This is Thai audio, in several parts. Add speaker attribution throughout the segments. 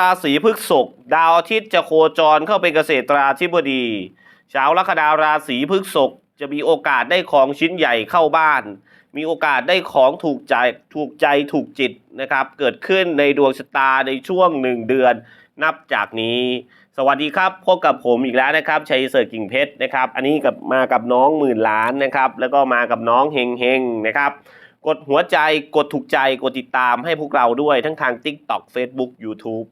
Speaker 1: ราศีพฤษภดาวอาทิตย์จะโคจรเข้าเป็นเกษตราธิบดี ชาวลัคนาราศีพฤษภจะมีโอกาสได้ของชิ้นใหญ่เข้าบ้าน มีโอกาสได้ของถูกใจถูกใจถูกจิตนะครับ เกิดขึ้นในดวงชะตาในช่วงหนึ่งเดือน นับจากนี้ สวัสดีครับพบกับผมอีกแล้วนะครับชัยเสิร์กิ่งเพชรนะครับ อันนี้กับมากับน้องหมื่นล้านนะครับ แล้วก็มากับน้องเฮงเฮงนะครับกดหัวใจกดถูกใจกดติดตามให้พวกเราด้วยทั้งทาง TikTok Facebook YouTube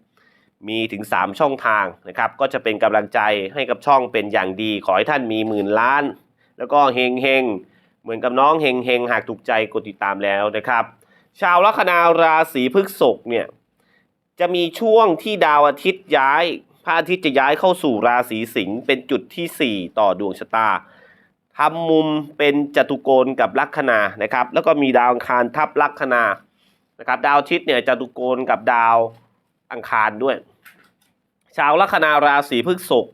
Speaker 1: มีถึง 3 ช่องทางนะครับ ก็จะเป็นกำลังใจให้กับช่องเป็นอย่างดี ขอให้ท่านมีหมื่นล้าน แล้วก็เฮงเฮงเหมือนกับน้องเฮงเฮงหากถูกใจกดติดตามแล้วนะครับ ชาวลัคนาราศีพฤษภเนี่ยจะมีช่วงที่ดาวอาทิตย์ย้ายพระอาทิตย์จะย้ายเข้าสู่ราศีสิงห์เป็นจุดทีสี่4 ต่อดวงชะตาทำมุมเป็นจตุโกณกับลัคนานะครับ แล้วก็มีดาวอังคารทับลัคนานะครับ ดาวอาทิตย์เนี่ยจตุโกณกับดาวอังคารด้วย ชาวลัคนาราศีพฤษภ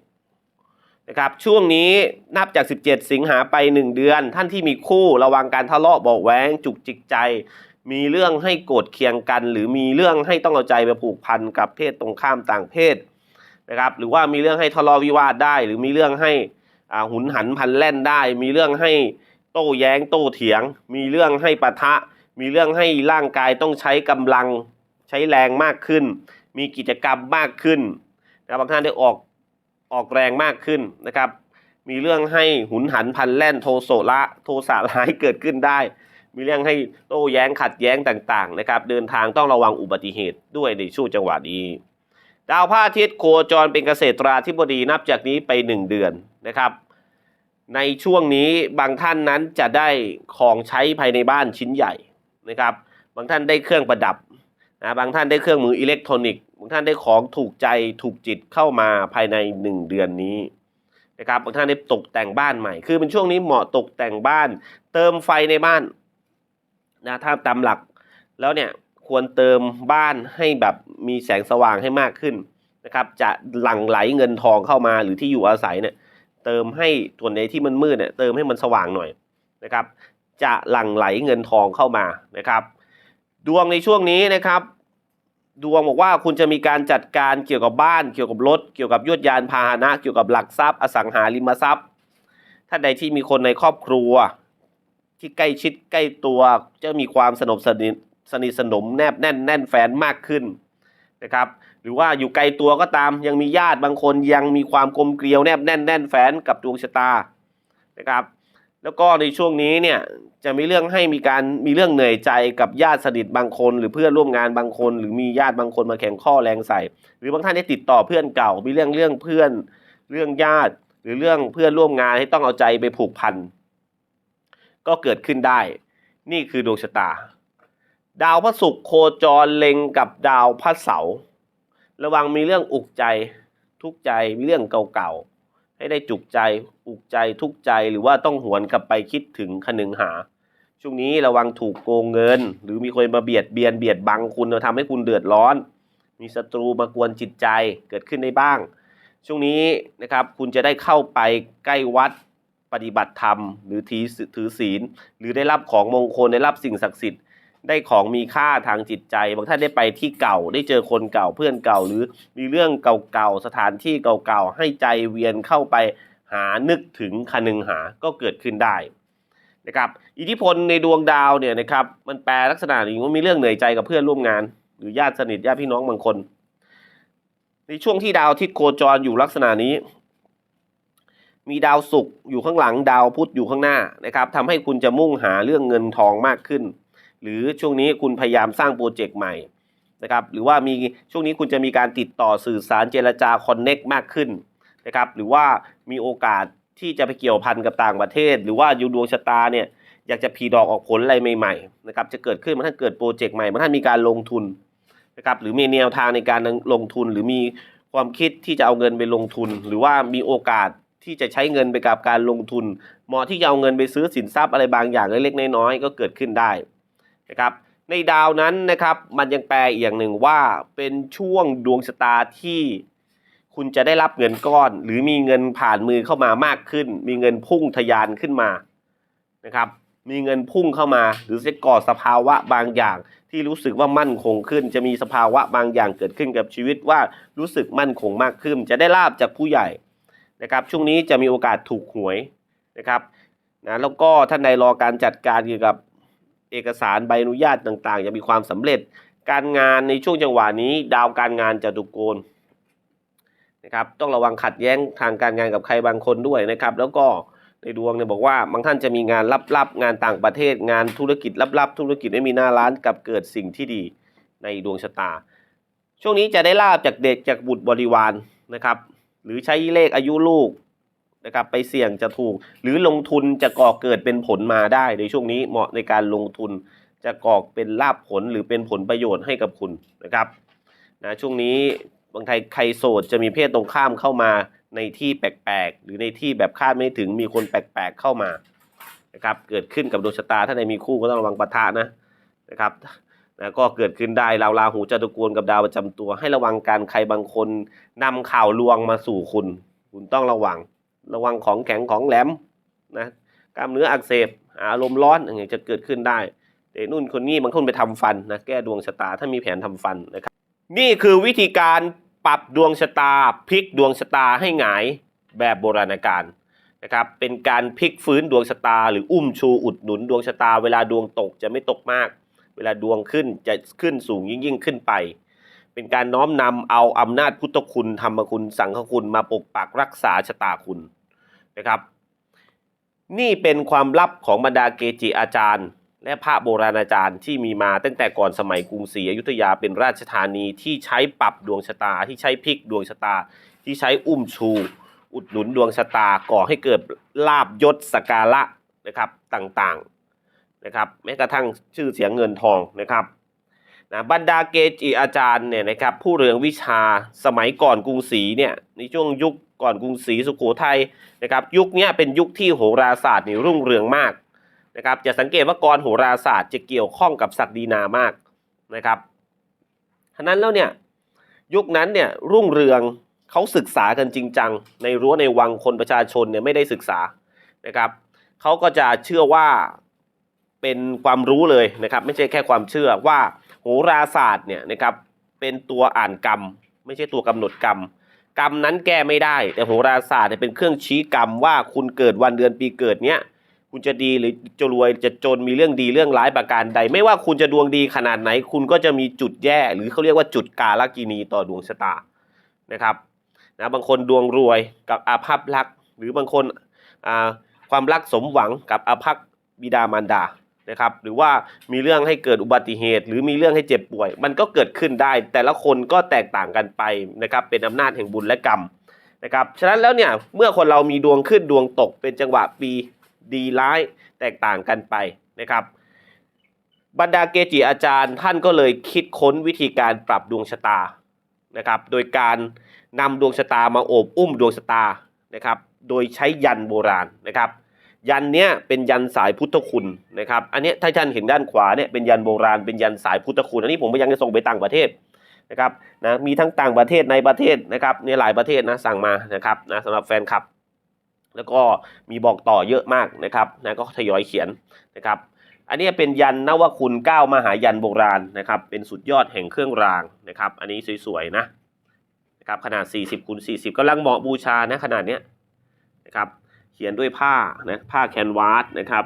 Speaker 1: นะครับช่วงนี้นับจาก 17 สิงหาไป 1 เดือน ท่านที่มีคู่ระวังการทะเลาะเบาะแว้งจุกจิกใจ มีเรื่องให้โกรธเคียงกัน หรือมีเรื่องให้ต้องเอาใจไปผูกพันกับเพศตรงข้ามต่างเพศนะครับหรือว่ามีเรื่องให้ทะเลาะวิวาทได้ หรือมีเรื่องให้อ่าหุนหันพันแล่นได้ มีเรื่องให้โต้แย้งโต้เถียง มีเรื่องให้ปะทะ มีเรื่องให้ร่างกายต้องใช้กำลังใช้แรงมากขึ้น มีกิจกรรมมากขึ้น นะครับบางท่านได้ออกออกแรงมากขึ้นนะครับ มีเรื่องให้หุนหันพันแล่นโทโสละโทสะร้ายเกิดขึ้นได้ มีเรื่องให้โต้แย้งขัดแย้งต่างๆนะครับ เดินทางต้องระวังอุบัติเหตุด้วยในช่วงจังหวะนี้ ดาวพระอาทิตย์โคจรเป็นเกษตราธิบดีนับจากนี้ไปหนึ่งเดือนนะครับ ในช่วงนี้บางท่านนั้นจะได้ของใช้ภายในบ้านชิ้นใหญ่นะครับ บางท่านได้เครื่องประดับนะบางท่านได้เครื่องมืออิเล็กทรอนิกส์ บางท่านได้ของถูกใจถูกจิตเข้ามาภายในหนึ่งเดือนนี้นะครับบางท่านได้ตกแต่งบ้านใหม่ คือเป็นช่วงนี้เหมาะตกแต่งบ้าน เติมไฟในบ้านนะถ้าตามหลักแล้วเนี่ยควรเติมบ้านให้แบบมีแสงสว่างให้มากขึ้นนะครับจะหลั่งไหลเงินทองเข้ามาหรือที่อยู่อาศัยเนี่ยเติมให้ส่วนไหนที่มันมืดเนี่ยเติมให้มันสว่างหน่อยนะครับ จะหลั่งไหลเงินทองเข้ามานะครับ ดวงในช่วงนี้นะครับ ดวงบอกว่าคุณจะมีการจัดการเกี่ยวกับบ้าน เกี่ยวกับรถ เกี่ยวกับยวดยานพาหนะ เกี่ยวกับหลักทรัพย์ อสังหาริมทรัพย์ท่านใดที่มีคนในครอบครัว ที่ใกล้ชิดใกล้ตัวจะมีความสนมสนิทสนิทสนมแนบแน่นแน่นแฟนมากขึ้นนะครับ หรือว่าอยู่ไกลตัวก็ตามยังมีญาติบางคนยังมีความกลมเกลียวแนบแน่นแน่นแฟนกับดวงชะตานะครับ แล้วก็ในช่วงนี้เนี่ยจะมีเรื่องให้มีการมีเรื่องเหนื่อยใจกับญาติสนิทบางคน หรือเพื่อนร่วมงานบางคน หรือมีญาติบางคนมาแข่งข้อแรงใส่ หรือบางท่านได้ติดต่อเพื่อนเก่า มีเรื่องเรื่องเพื่อนเรื่องญาติ หรือเรื่องเพื่อนร่วมงานให้ต้องเอาใจไปผูกพันก็เกิดขึ้นได้ นี่คือดวงชะตา ดาวพระศุกร์โคจรเล็งกับดาวพระเสาร์ระวังมีเรื่องอุกใจทุกใจมีเรื่องเก่าๆ ให้ได้จุกใจ อุกใจทุกใจหรือว่าต้องหวนกลับไปคิดถึงคนึงหา ช่วงนี้ระวังถูกโกงเงิน หรือมีคนมาเบียดเบียนเบียดบังคุณทำให้คุณเดือดร้อน มีศัตรูมากวนจิตใจเกิดขึ้นได้บ้าง ช่วงนี้นะครับคุณจะได้เข้าไปใกล้วัดปฏิบัติธรรม หรือถือถือศีล หรือได้รับของมงคลได้รับสิ่งศักดิ์สิทธิ์ ได้ของมีค่าทางจิตใจ บางท่านได้ไปที่เก่าได้เจอคนเก่าเพื่อนเก่า หรือมีเรื่องเก่าๆสถานที่เก่าๆให้ใจเวียนเข้าไปหานึกถึงคนึงหาก็เกิดขึ้นได้นะครับอิทธิพลในดวงดาวเนี่ยนะครับมันแปลลักษณะอย่างว่ามีเรื่องเหนื่อยใจกับเพื่อนร่วมงาน หรือญาติสนิทญาติพี่น้องบางคน ในช่วงที่ดาวทิตย์โคจรอยู่ลักษณะนี้ มีดาวศุกร์อยู่ข้างหลังดาวพุธอยู่ข้างหน้านะครับทำให้คุณจะมุ่งหาเรื่องเงินทองมากขึ้น หรือช่วงนี้คุณพยายามสร้างโปรเจกต์ใหม่นะครับหรือว่ามีช่วงนี้คุณจะมีการติดต่อสื่อสารเจรจาคอนเน็กมากขึ้นนะครับหรือว่ามีโอกาสที่จะไปเกี่ยวพันกับต่างประเทศ หรือว่าอยู่ดวงชะตาเนี่ยอยากจะพีดอกออกผลอะไรใหม่ๆนะครับจะเกิดขึ้นเมื่อท่านเกิดโปรเจกต์ใหม่เมื่อท่านมีการลงทุนนะครับหรือมีแนวทางในการลงทุน หรือมีความคิดที่จะเอาเงินไปลงทุน หรือว่ามีโอกาสที่จะใช้เงินไปกับการลงทุนเหมาะที่จะเอาเงินไปซื้อสินทรัพย์อะไรบางอย่างเล็กๆน้อยๆก็เกิดขึ้นได้ นะครับในดาวนั้นนะครับมันยังแปลอีกอย่างหนึ่งว่าเป็นช่วงดวงชะตาที่คุณจะได้รับเงินก้อน หรือมีเงินผ่านมือเข้ามามากขึ้น มีเงินพุ่งทะยานขึ้นมานะครับมีเงินพุ่งเข้ามา หรือจะก่อสภาวะบางอย่างที่รู้สึกว่ามั่นคงขึ้น จะมีสภาวะบางอย่างเกิดขึ้นกับชีวิตว่ารู้สึกมั่นคงมากขึ้น จะได้ลาบจากผู้ใหญ่นะครับช่วงนี้จะมีโอกาสถูกหวยนะครับนะแล้วก็ท่านใดรอการจัดการเกี่ยวกับ เอกสารใบอนุญาตต่างๆ จะมีความสำเร็จ การงานในช่วงจังหวะนี้ ดาวการงานจะตุโกนนะครับต้องระวังขัดแย้งทางการงานกับใครบางคนด้วยนะครับ แล้วก็ในดวงเนี่ยบอกว่าบางท่านจะมีงานลับๆงานต่างประเทศ งานธุรกิจลับๆธุรกิจไม่มีหน้าร้านกับเกิดสิ่งที่ดีในดวงชะตา ช่วงนี้จะได้ลาบจากเด็กจากบุตรบริวารนะครับ หรือใช้เลขอายุลูก นะครับไปเสี่ยงจะถูก หรือลงทุนจะก่อเกิดเป็นผลมาได้ในช่วงนี้เหมาะในการลงทุนจะก่อเป็นลาบผลหรือเป็นผลประโยชน์ให้กับคุณนะครับนะช่วงนี้บางไทยใครโสดจะมีเพศตรงข้ามเข้ามาในที่แปลกๆ หรือในที่แบบคาดไม่ถึงมีคนแปลกๆเข้ามานะครับเกิดขึ้นกับดวงชะตาถ้าในมีคู่ก็ต้องระวังปะทะนะนะครับนะก็เกิดขึ้นได้ราวราหูจะตะกวนกับดาวประจำตัว ให้ระวังการใครบางคนนำข่าวลวงมาสู่คุณ คุณต้องระวัง ระวังของแข็งของแหลมนะกล้ามเนื้ออักเสบอารมณ์ร้อนอย่างเงี้ยจะเกิดขึ้นได้แต่นุ่นคนนี้บางคนไปทำฟันนะแก้ดวงชะตาถ้ามีแผนทำฟันนะครับนี่คือวิธีการปรับดวงชะตาพลิกดวงชะตาให้หงายแบบโบราณกาลนะครับเป็นการพลิกฟื้นดวงชะตา หรืออุ้มชูอุดหนุนดวงชะตา เวลาดวงตกจะไม่ตกมาก เวลาดวงขึ้นจะขึ้นสูงยิ่งยิ่งขึ้นไป เป็นการน้อมนำเอาอำนาจพุทธคุณ ธรรมคุณ สังฆคุณมาปกปักรักษาชะตาคุณนะครับ นี่เป็นความลับของบรรดาเกจิอาจารย์ และพระโบราณอาจารย์ที่มีมาตั้งแต่ก่อนสมัยกรุงศรีอยุธยาเป็นราชธานีที่ใช้ปรับดวงชะตา ที่ใช้พลิกดวงชะตา ที่ใช้อุ้มชู อุดหนุนดวงชะตาก่อให้เกิดลาบยศสกาละนะครับต่างๆนะครับแม้กระทั่งชื่อเสียงเงินทองนะครับ นะบรรดาเกจิอาจารย์เนี่ยนะครับผู้เรืองวิชาสมัยก่อนกรุงศรีเนี่ยในช่วงยุคก่อนกรุงศรีสุโขทัยนะครับยุคนี้เป็นยุคที่โหราศาสตร์นี่รุ่งเรืองมากนะครับจะสังเกตว่ากรโหราศาสตร์จะเกี่ยวข้องกับศักดินามากนะครับฉะนั้นแล้วเนี่ยยุคนั้นเนี่ยรุ่งเรืองเขาศึกษากันจริงจังในรั้วในวังคนประชาชนเนี่ยไม่ได้ศึกษานะครับเขาก็จะเชื่อว่าเป็นความรู้เลยนะครับไม่ใช่แค่ความเชื่อว่า โหราศาสตร์เนี่ยนะครับเป็นตัวอ่านกรรม ไม่ใช่ตัวกำหนดกรรม กรรมนั้นแก้ไม่ได้ แต่โหราศาสตร์เนี่ยเป็นเครื่องชี้กรรมว่าคุณเกิดวันเดือนปีเกิดเนี้ยคุณจะดีหรือจะรวยจะจนมีเรื่องดีเรื่องร้ายประการใด ไม่ว่าคุณจะดวงดีขนาดไหน คุณก็จะมีจุดแย่ หรือเขาเรียกว่าจุดกาลกินีต่อดวงชะตานะครับนะบางคนดวงรวยกับอาภัพรัก หรือบางคนอ่าความรักสมหวังกับอาภัพบิดามารดา นะครับหรือว่ามีเรื่องให้เกิดอุบัติเหตุ หรือมีเรื่องให้เจ็บป่วย มันก็เกิดขึ้นได้ แต่ละคนก็แตกต่างกันไปนะครับเป็นอำนาจแห่งบุญและกรรมนะครับฉะนั้นแล้วเนี่ยเมื่อคนเรามีดวงขึ้นดวงตกเป็นจังหวะปีดีร้ายแตกต่างกันไปนะครับบรรดาเกจิอาจารย์ท่านก็เลยคิดค้นวิธีการปรับดวงชะตานะครับโดยการนำดวงชะตามาโอบอุ้มดวงชะตานะครับโดยใช้ยันโบราณนะครับ ยันเนี้ยเป็นยันสายพุทธคุณนะครับ อันนี้ถ้าท่านเห็นด้านขวาเนี่ยเป็นยันโบราณเป็นยันสายพุทธคุณ อันนี้ผมก็ยังจะส่งไปต่างประเทศนะครับนะมีทั้งต่างประเทศในประเทศนะครับในหลายประเทศนะสั่งมานะครับนะสำหรับแฟนคลับ แล้วก็มีบอกต่อเยอะมากนะครับนะก็ทยอยเขียนนะครับ อันนี้เป็นยันนวคุณเก้ามหายันโบราณนะครับ เป็นสุดยอดแห่งเครื่องรางนะครับ อันนี้สวยๆนะนะครับขนาด 40คูณ40กำลังเหมาะบูชานะขนาดเนี้ยนะครับ เขียนด้วยผ้านะผ้าแคนวาสนะครับ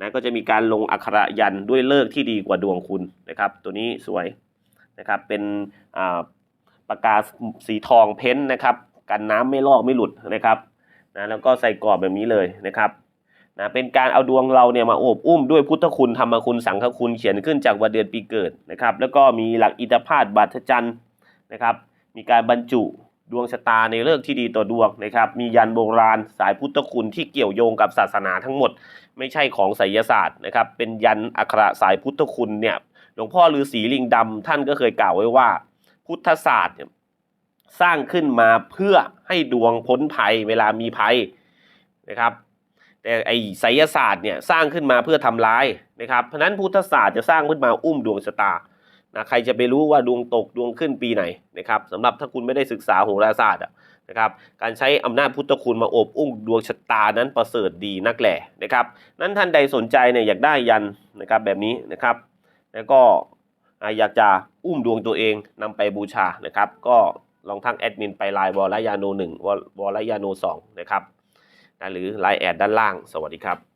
Speaker 1: นะก็จะมีการลงอักขระยันด้วยเลิกษ์ที่ดีกว่าดวงคุณนะครับ ตัวนี้สวยนะครับเป็นปากกาสีทองเพ้นท์นะครับกันน้ำไม่ลอกไม่หลุดนะครับนะแล้วก็ใส่กรอบแบบนี้เลยนะครับนะเป็นการเอาดวงเราเนี่ยมาโอบอุ้มด้วยพุทธคุณธรรมคุณสังฆคุณเขียนขึ้นจากวันเดือนปีเกิดนะครับ แล้วก็มีหลักอิทธพาตบัตจันนะครับ มีการบรรจุ ดวงชะตาในเลิกที่ดีต่อดวงนะครับ มียันโบราณสายพุทธคุณที่เกี่ยวโยงกับศาสนาทั้งหมด ไม่ใช่ของไสยศาสตร์นะครับ เป็นยันอักขระสายพุทธคุณเนี่ยหลวงพ่อฤาษีลิงดำท่านก็เคยกล่าวไว้ว่า พุทธศาสตร์เนี่ยสร้างขึ้นมาเพื่อให้ดวงพ้นภัยเวลามีภัยนะครับ แต่ไอไสยศาสตร์เนี่ยสร้างขึ้นมาเพื่อทำร้ายนะครับเพราะนั้นพุทธศาสตร์จะสร้างขึ้นมาอุ้มดวงชะตา นะใครจะไปรู้ว่าดวงตกดวงขึ้นปีไหนนะครับสำหรับถ้าคุณไม่ได้ศึกษาโหราศาสตร์นะครับการใช้อำนาจพุทธคุณมาโอบอุ้มดวงชะตานั้นประเสริฐดีนักแหล่นะครับนั้นท่านใดสนใจเนี่ยอยากได้ยันนะครับแบบนี้นะครับ แล้วก็อยากจะอุ้มดวงตัวเองนำไปบูชานะครับ ก็ลองทักแอดมินไปไลน์วอลยาโนหนึ่งวอลยาโนสองนะครับหรือไลน์แอดด้านล่างสวัสดีครับ